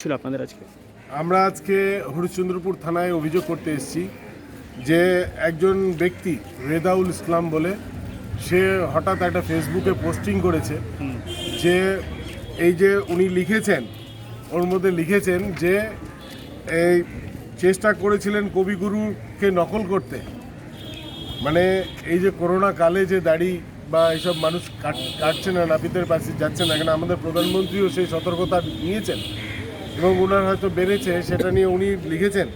ছিল আপনাদের আজকে? আমরা আজকে হরিশ্চন্দ্রপুর থানায় অভিযোগ করতে এসেছি যে একজন ব্যক্তি রেদাউল ইসলাম বলে সে হঠাৎ একটা ফেসবুকে পোস্টিং করেছে যে এই যে উনি লিখেছেন ওর মধ্যে লিখেছেন যে এই চেষ্টা করেছিলেন কবিগুরুকে নকল করতে। মানে এই যে করোনা কালে যে দাড়ি বা এইসব মানুষ কাট- কাটছে না নাপিতের পাশে যাচ্ছে না কেন আমাদের প্রধানমন্ত্রীও সেই সতর্কতা নিয়েছেন। এবং ওনার হয়তো বেড়েছে, সেটা নিয়ে উনি লিখেছেন,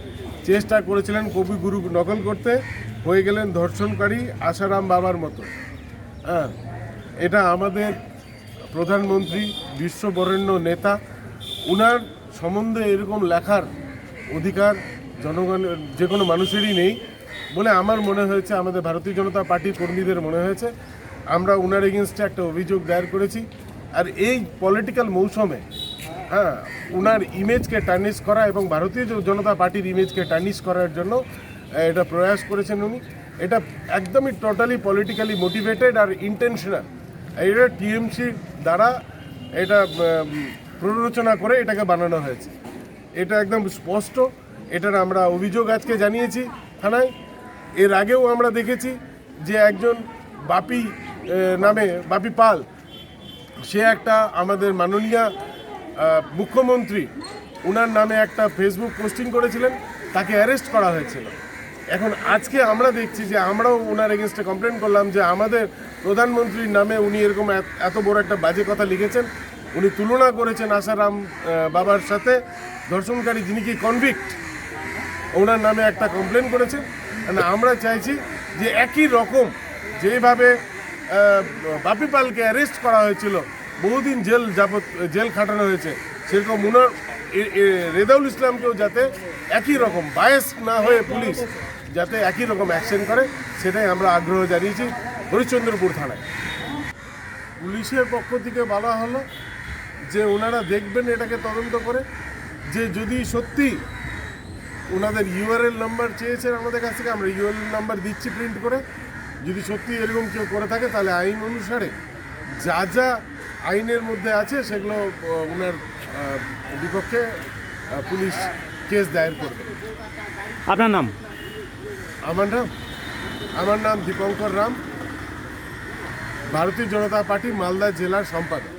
চেষ্টা করেছিলেন কবিগুরু নকল করতে, হয়ে গেলেন ধর্ষণকারী আশারাম বাবার মতো। হ্যাঁ এটা আমাদের প্রধানমন্ত্রী বিশ্ববরেণ্য নেতা, উনার সম্বন্ধে এরকম লেখার অধিকার জনগণের যে কোনো মানুষেরই নেই বলে আমার মনে হয়েছে, আমাদের ভারতীয় জনতা পার্টির কর্মীদের মনে হয়েছে। আমরা উনার এগেনস্টে একটা অভিযোগ দায়ের করেছি। আর এই পলিটিক্যাল মৌসুমে হ্যাঁ উনার ইমেজকে টার্নিশ করা এবং ভারতীয় জনতা পার্টির ইমেজকে টার্নিশ করার জন্য এটা প্রয়াস করেছেন উনি। এটা একদমই টোটালি পলিটিক্যালি মোটিভেটেড আর ইন্টেনশনাল এটা টিএমসি দ্বারা এটা প্ররোচনা করে এটাকে বানানো হয়েছে। এটা একদম স্পষ্ট। এটার আমরা অভিযোগ আজকে জানিয়েছি থানায়। এর আগেও আমরা দেখেছি যে একজন বাপি নামে, বাপি পাল, সে একটা আমাদের মাননীয় মুখ্যমন্ত্রী ওনার নামে একটা ফেসবুক পোস্টিং করেছিলেন তাকে অ্যারেস্ট করা হয়েছিল। এখন আজকে আমরা দেখছি যে আমরাও ওনার এগেনস্টে কমপ্লেন করলাম যে আমাদের প্রধানমন্ত্রীর নামে উনি এরকম এত- বড় একটা বাজে কথা লিখেছেন। উনি তুলনা করেছেন আসারাম আহ, বাবার সাথে। ধর্ষণকারী যিনি কি কনভিক্ট ওনার নামে একটা কমপ্লেন করেছেন। আমরা চাইছি যে একই রকম যেভাবে বাপি পালকে অ্যারেস্ট করা হয়েছিল বহুদিন জেল যাবত জেল খাটানো হয়েছে। সেরকম এ- রেদাউল ইসলামকেও যাতে একই রকম বায়াস না হয়ে পুলিশ যাতে একই রকম অ্যাকশন করে, সেটাই আমরা আগ্রহ জানিয়েছি হরিশ্চন্দ্রপুর থানায়। পুলিশের পক্ষ থেকে বলা হলো যে ওনারা দেখবেন এটাকে তদন্ত করে, যে যদি সত্যি ওনাদের ইউআরএল নাম্বার চেয়েছেন আমাদের কাছ থেকে, আমরা ইউআরএল নাম্বার দিচ্ছি প্রিন্ট করে, যদি সত্যি এরকম কেউ করে থাকে, তাহলে আইন অনুসারে যা যা আইনের মধ্যে আছে সেগুলো ওনার বিপক্ষে পুলিশ কেস দায়ের করবে। আপনার নাম? আমার নাম আমার নাম দীপঙ্কর রাম। ভারতীয় জনতা পার্টি মালদা জেলার সম্পাদক।